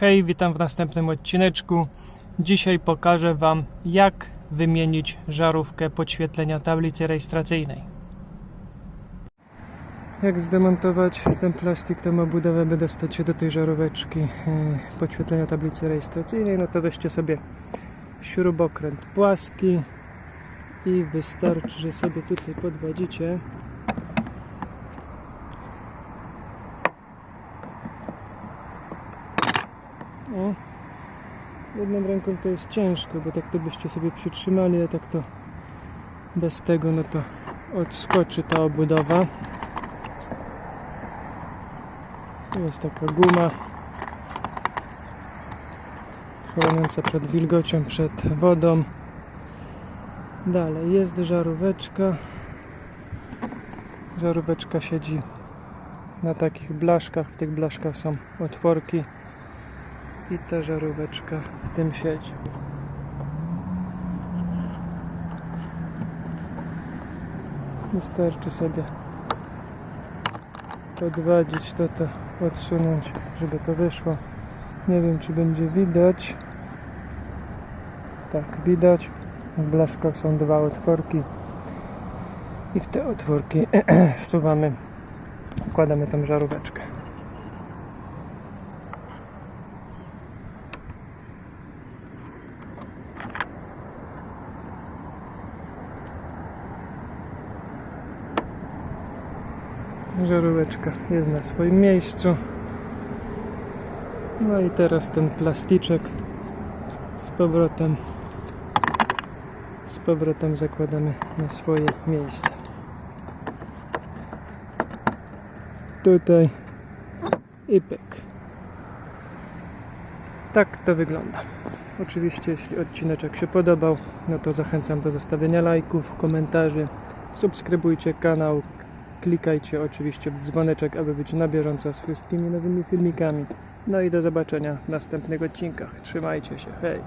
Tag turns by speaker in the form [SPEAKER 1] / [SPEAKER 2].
[SPEAKER 1] Hej, witam w następnym odcineczku. Dzisiaj pokażę Wam, jak wymienić żarówkę podświetlenia tablicy rejestracyjnej. Jak zdemontować ten plastik, tą obudowę, by dostać się do tej żaróweczki e, podświetlenia tablicy rejestracyjnej, no to weźcie sobie śrubokręt płaski i wystarczy, że sobie tutaj podwadzicie O, jedną ręką to jest ciężko, bo tak to byście sobie przytrzymali, a tak to bez tego, no to odskoczy ta obudowa. Tu jest taka guma chroniąca przed wilgocią, przed wodą. Dalej jest żaróweczka. Żaróweczka siedzi na takich blaszkach. W tych blaszkach są otworki i ta żaróweczka w tym siedzi. Wystarczy sobie podwadzić to, to odsunąć, żeby to wyszło. Nie wiem, czy będzie widać. Tak, widać. W blaszkach są dwa otworki i w te otworki wsuwamy, wkładamy tą żaróweczkę. Żaróweczka jest na swoim miejscu. No i teraz ten plasticzek z powrotem z powrotem zakładamy na swoje miejsce. Tutaj i pyk. Tak to wygląda. Oczywiście, jeśli odcineczek się podobał, no to zachęcam do zostawienia lajków, komentarzy. Subskrybujcie kanał, klikajcie oczywiście w dzwoneczek, aby być na bieżąco z wszystkimi nowymi filmikami. No i do zobaczenia w następnych odcinkach. Trzymajcie się, hej!